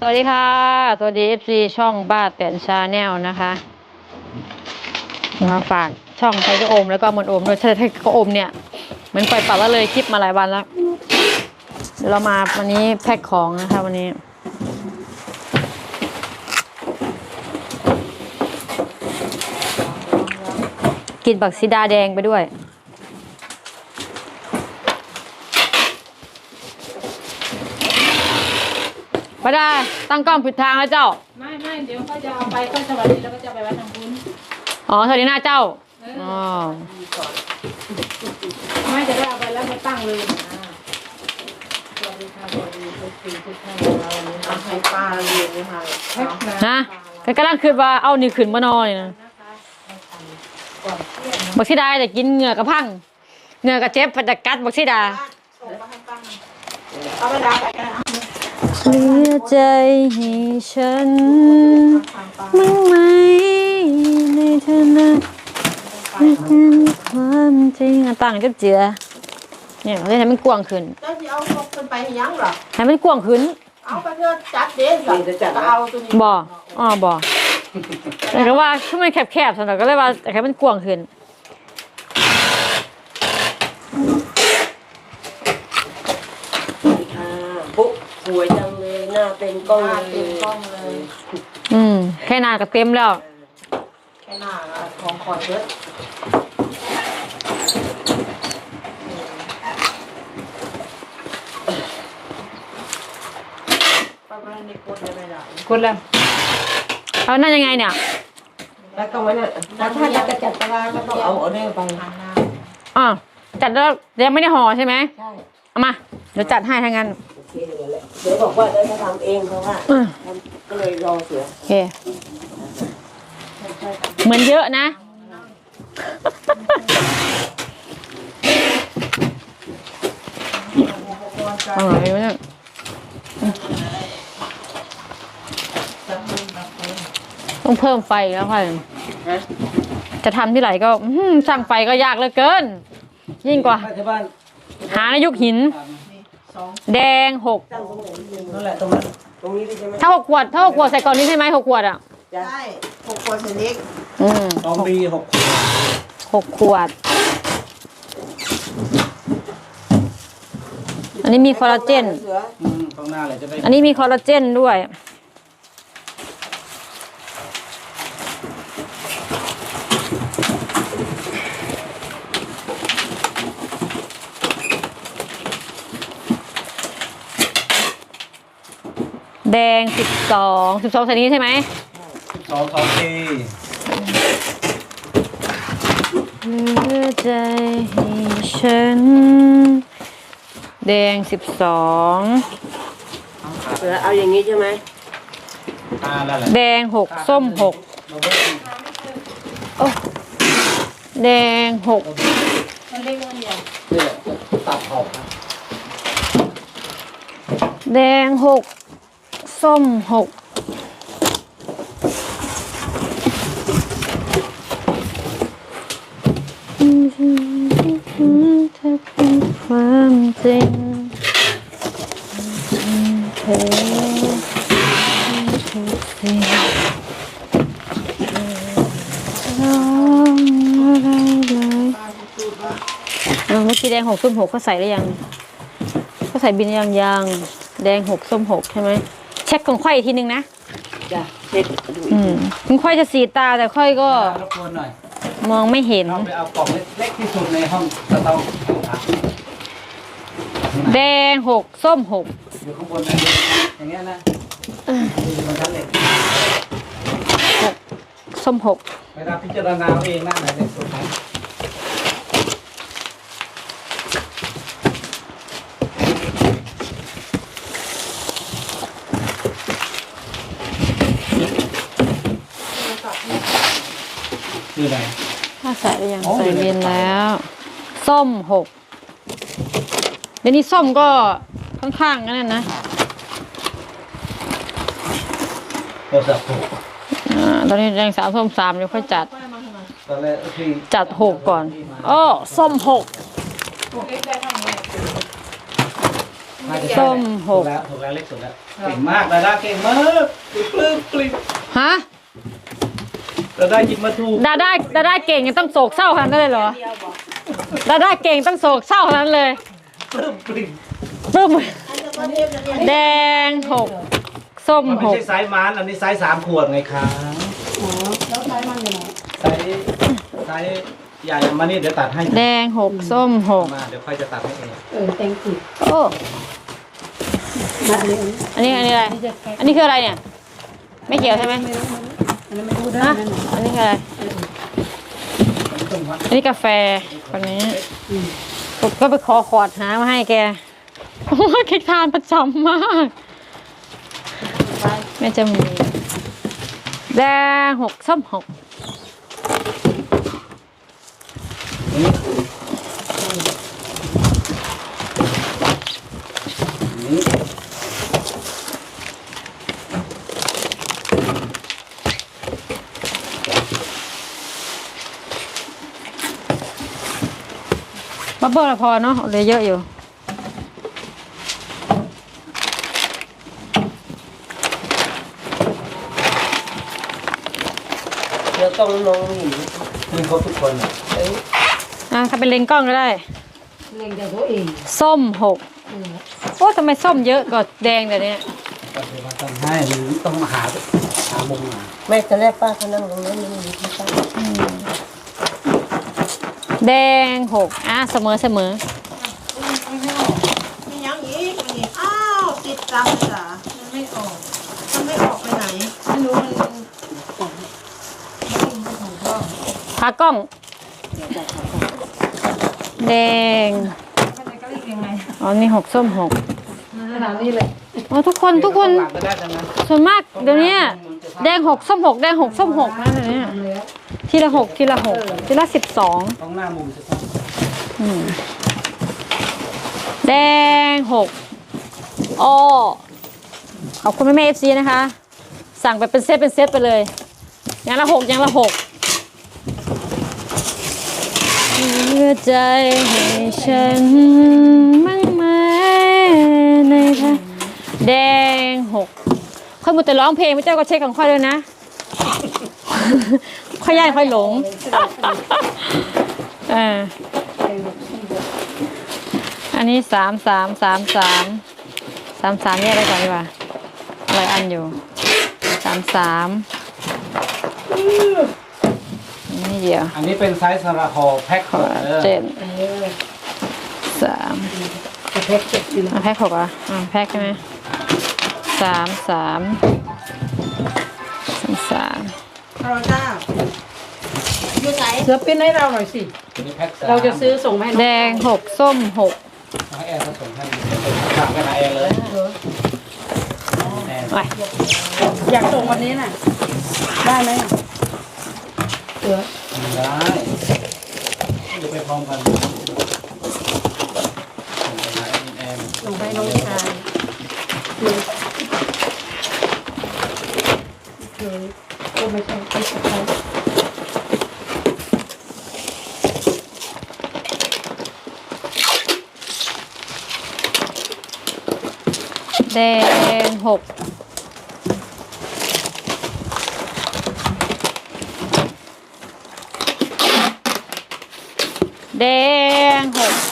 สวัสดีค่ะ สวัสดี FC ช่องบ้าแตนชาแนลนะคะมาฝากช่องไทยก็โอมแล้วก็มนโอมด้วยไทยก็โอมเนี่ยเหมือนปล่อยปละละเลยคลิปมาหลายวันแล้วเดี๋ยวเรามาวันนี้แพ็คของนะคะวันนี้กินบักซีดาแดงไปด้วย พระดาตั้งกล้องผิดทางแล้วเจ้า ไม่ไม่เดี๋ยวเขาจะเอาไปก็สวัสดีแล้วก็จะไปไว้ทางพุ้นอ๋อสวัสดีหน้าเจ้า อ๋อ ไม่จะได้เอาไปแล้วมาตั้งเลยนะสวัสดีค่ะสวัสดีทุกทีทุกท่านเราวันนี้เอาให้ป้าเรียนนะคะแพ็คนะฮะก็กำลังคิดว่าเอานี่ขึ้นมานอนนะก่อนเที่ยงบักซีดาจะกินเหงื่อกระพังเหงื่อกระเจ็บพัจะกัดบักซีดาเอาไปดับไปกัน เหลือใจให้ฉันมั้งไหมในเธอนะไม่เป็นความจริงอะตั้งจับเจือเนี่ยเราจะให้มันกว้างขึ้น เจ้าที่เอาพกขึ้นไปให้ยังเหรอให้มันกว้างขึ้น เอาไปเพื่อจัดเด็สิก็เอาตัวนี้บ่อ๋อบ่แต่ก็ว่าคือมันแคบๆสำหรับก็เลยว่าแต่ให้มันกว้างขึ้นปุ๊บสวยจังเลย หน้าเต็มกล้องหน้าเลเต็มยกล้องเลยอืมแค่นานก็เต็มแล้ว แค่หน้าอะของคอเชิดป้าไม่ได้กดได้ไหมล่ะกดแล้วเอานั่นยังไงเนี่ย แล้วก็ไว้น่ะแล้วถ้าจะจัดตารางก็ต้องเอาออเดอร์ไปทางหน้าอ๋อจัดแล้วยังไม่ได้ห่อใช่ไหมใช่ เอามา เดี๋ยวจัดให้ทั้งนั้นโอ เคเลยแหละเดี๋ยวบอกว่าเดี๋ยวจะทำเองเพราะว่าอืมทำก็เลยรอเสือโอเคเหมือนเยอะนะ อร่อยไหมเนี่ยต้องเพิ่มไฟแล้วค่ะฮะจะทำที่ไหนก็อื้อหือช่างไฟก็ยากเหลือเกิน ยิ่งกว่า ที่บ้านหาในยุคหิน แดงหกตั้งตรงไหนดีนั่นแหละตรงนั้นตรงนี้ดีใช่ไหมถ้าหกขวดถ้าหกขวดใส่ก่อนนี้ใช่ไหมหกขวดอะใช่หกคนเซนิกอืมต้องมีหกหกขวด อันนี้มีคอลลาเจนเสืออืมตรงหน้าเลยจะได้อันนี้มีคอลลาเจนด้วย แดงสิบสองสิบสองใส่นี้ใช่ไหมสองสองทีเหลือใจให้ฉัน แดงสิบสองเสือเอาอย่างนี้ใช่ไหมอ่านั่นแหละแดงหกส้มหกเราไม่ต้องแดงหกมันเล็กมันใหญ่นี่แหละตัดออกนะแดงหก ส้มหกถ้าเป็นความจริงเธอทุกสิ่งร้องอะไรเลยเออเมื่อกี้แดงหกส้มหกเขาใส่หรือยังเขาใส่บินยังยัง แดงหกส้มหกใช่ไหม เช็คของค่อยอีกทีนึงนะจ้ะเช็ดดูอืมถึงค่อยจะสีตาแต่ค่อยก็รบกวนหน่อยมองไม่เห็นเราไปเอากล่องเล็กๆที่สุดในห้องสต๊อกครับแดงหกส้มหกอยู่ข้างบนนะอย่างเงี้ยนะอยู่บนชั้นเหล็กส้มหกเวลาพิจารณาเอาเองนะไหนในสุ นคืออะไร ถ้าใส่หรือยังอ๋อ ใส่อยู่ในบินกระเป๋าแล้ว ส้มหกเดี๋ยวนี้ส้มก็ค่อนข้างนั่นนะโทรศัพท์ถูกอ่าตอนนี้แดงสามส้มสามเดี๋ยวค่อยจัด ตอนแรกที่จัดหกก่อนอ้อส้มหกพวกเล็กได้เท่านี้มน่าจะส้มหถูกกแล้วถูกแล้วเล็กสุดแล้วเก่งมากดาด้าเก่งมากปลื้มปลื้มฮะ ดาด้าหยิบมาถูกดาด้าดาด้าเก่งยังต้องโศกเศร้าขนาดนั้นเลยเหรอดาด้าเก่งต้องโศกเศร้าขนาดนั้นเลยปลื้มปลื้มปึ้มแดงหกส้มมันหไม่กใช่ไซส์มันอันนี้ไซส์สามขวดไงครับแล้วใช้มันยังไงไซส์ไซส์ใหญ่มานี่เดี๋ยวตัดให้แดงหกส้มหกมาเดี๋ยวค่อยจะตัดให้เองเออแตงกิดโอ้มาเลยอันนี้อันนี้อะไร อันนี้คืออะไรเนี่ย ไม่เกี่ยวใช่ไหม อันนั้นไม่รู้ได้ฮะนั่นอันนี้คืออะไรต้องวัดอันนี้กาแฟคนนี้ผมก็ไปขอขอดหามาให้แกโอ้ยแกทานประจำมากแม่จะมีแดงหกส้มหก บับเบิ้ลพอเนาะเหลือเยอะอยู่เดี๋ยวต้องน้องหนีนี่ครบทุกคนอะอะถ้าเป็นเลงกล้องก็ได้ เล่งจากตัวเองส้มหกโอ้ทำไมส้มเยอะกว่าแดงแต่เนี้ยก็เดี๋ยวมาทำให้หรือต้องมาหาหามุมมาแม่จะแรกป้าเขานั่งตรงนั้นนี่มีที่ป้า แดงหกอะเสมอเสมอมียังอีกมีอ้าวติดจังเลยจ้ะมันไม่ออกมันไม่ออกไปไหนไม่รู้มันขากล้อง แดงมันจะก็เรียกยังไงอ๋อนี่หกส้มหกขนาดนี้เลยอ๋อทุกคนทุกคนหลังก็ได้ทั้งนั้นส่วนมากเดี๋ยวนี้ แดงหกส้มหกแดงหกส้มหกนะเดี๋ยวนี้ทำแล้วทีละหกทีละหกทีละสิบสองต้องหน้ามุมจะต้องแดงหกอ้อขอบคุณแม่แม่เอฟซีนะคะ สั่งไปเป็นเซตเป็นเซตไปเลยอย่างละหกอย่างละหกเมื่อใจให้ฉันมั่งไหมในท่าแดง มุดแต่ร้องเพลงไม่เจ้าก็เช็คของค่อยด้วยนะค่อยย่ายค่อยหลงเอออันนี้สามสามสามสามสามสามแยกได้ก่อนดีกว่าอะไรอันอยู่สามสามนี่เดียว อันนี้เป็นไซส์สระหอแพ็คเออเจ็ดเออสามจะแพ็กเจ็ดกิโลอะแพ็คหกอะอะแพ็คใช่ไหม สามสามสามสามเราจ้าอยู่ไหนเสือปิ้นให้เราหน่อยสิ อันนี้แพ็คสมเราจะซื้อส่งให้น้องแดงหกส้มหกให้แอร์ผสมให้ฝากกันนะแอร์เลยแอร์ไปอยากส่งวันนี้น่ะ ได้ไหมอะเสือได้จะไปพร้อมกันแอร์ส่งให้น้องชาย เสือเคยก็ไม่ใช่ไม่ใช่แดงหกแดงหก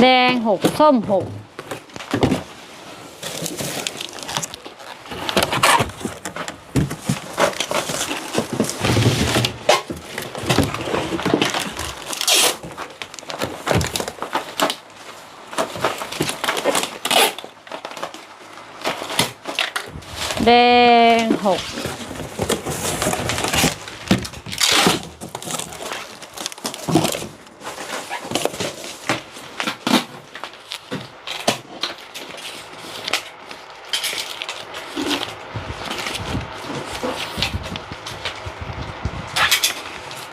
แดงหกส้มหก แดงหก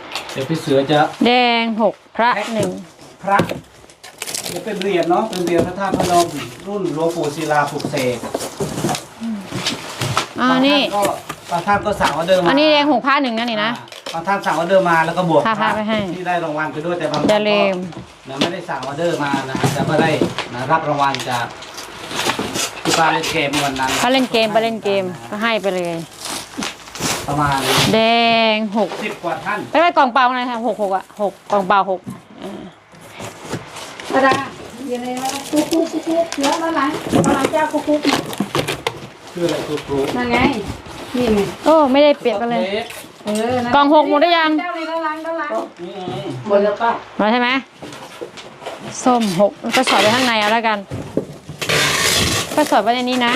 嗯 เดี๋ยวพี่เสือจะแดงหกพระหนึ่งพระเดี๋ยวเป็นเหรียญเนาะเป็นเหรียญพระธาตุพนมรุ่นหลวงปู่ศิลาปลุกเสกอ่านี่บางท่ก็ไปบางท่านก็สั่งออเดอร์มาอันนี้แดงหกผ้าหนึ่งนะนี่นะอ่าบางท่านสั่งออเดอร์มาแล้วก็บวกพาพาไปให้ ที่ได้รางวัลไปด้วยแต่บางอย่าลืมนะไม่ได้สั่งออเดอร์มานะแต่ก็ได้นะรับรางวัลจากที่ป้าเล่นเกมวันนั้น เขาเล่นเกมไปเล่นเกมก็ให้ไปเลย ประมาณแดงหกสิบกว่าท่านไม่ได้กล่องเปล่าอะไรค่ะหกหกอะหกกล่องเปล่าหกกระดาษอยู่ในนั้นคุกคุกคุกคุกแล้วมาหลังมาหลังเจ้าคุกคุกชื่ออะไรครูครูนั่นไงนี่ไงโอ้ไม่ได้เปรียบกันเลยเออนั่นกล่องหกหมดหรือยังเจ้าในด้านหลังด้านหลังนี่ไงหมดแล้วป้ามาใช่ไหมส้มหกแล้วก็สอดไว้ข้างในเอาแล้วกันก็สอดไว้ในนี้นะ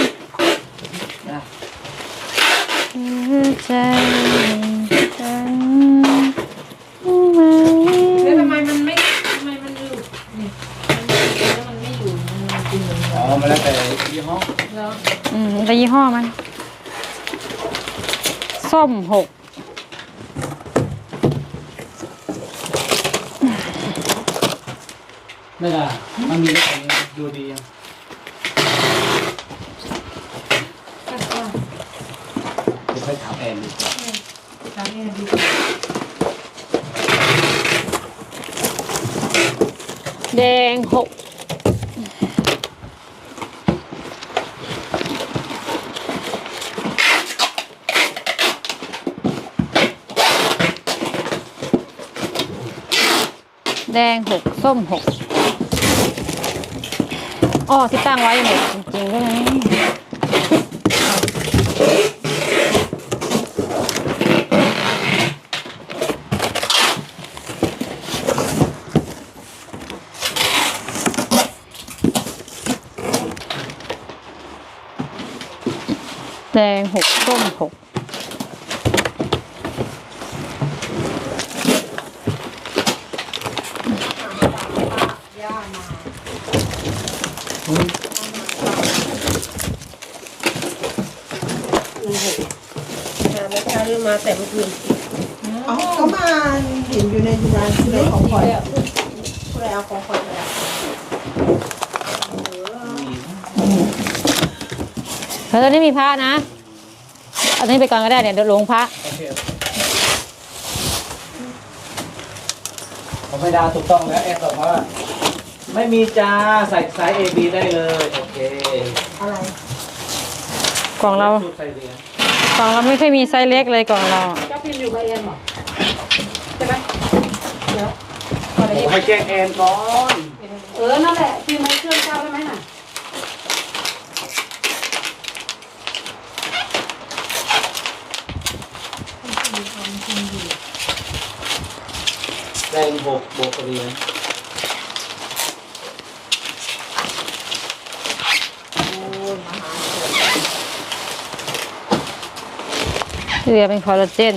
ใจฉันไหมแล้วทำไมมันไม่ทำไมมันอยู่นี่มันแล้วมันไม่อยู่มันจริงเหมือนอ๋อมาแล้วแต่ยี่ห้อแล้วอืมแต่ยี่ห้อมันส้มหกไม่ได้มันมีแต่นี้ดูดีอะเดี๋ยวค่อยถามแอนดีกว่าแดงหกแดงหกส้มหกอ๋อที่ตั้งไว้หมดจริงๆด้วยนะ ดงหกส้มหกหาไม่เช้าเรื่องมาแต่เมื่อคืนเอาก็มาเห็นอยู่ในร้านคุณเลยของคอยคุณเลยเอาของคอยไปแล้ว แล้วตอนนี้มีพระนะเอาตอนนี้ไปก่อนก็ได้เนี่ยเดี๋ยวหลวงพระโอเคผมไม่ดาถูกต้องแล้วแอนบอกว่าไม่มีจ้าใส่ไซส์ A B ได้เลยโอเคอะไรกล่องเราชุดใส่เหรียญกล่องเราไม่ค่อยมีไซส์เล็กเลยกล่องเราเจ้าพิมพ์อยู่ใบเอ็นเหรอใช่ไหมเดี๋ยวผมให้แจ้งแอนก่อน เออนั่นแหละพิมพ์ในเครื่องเจ้าได้ไหมน่ะ แดงหกบวกเหรียญเหลือเป็นคอลลาเจน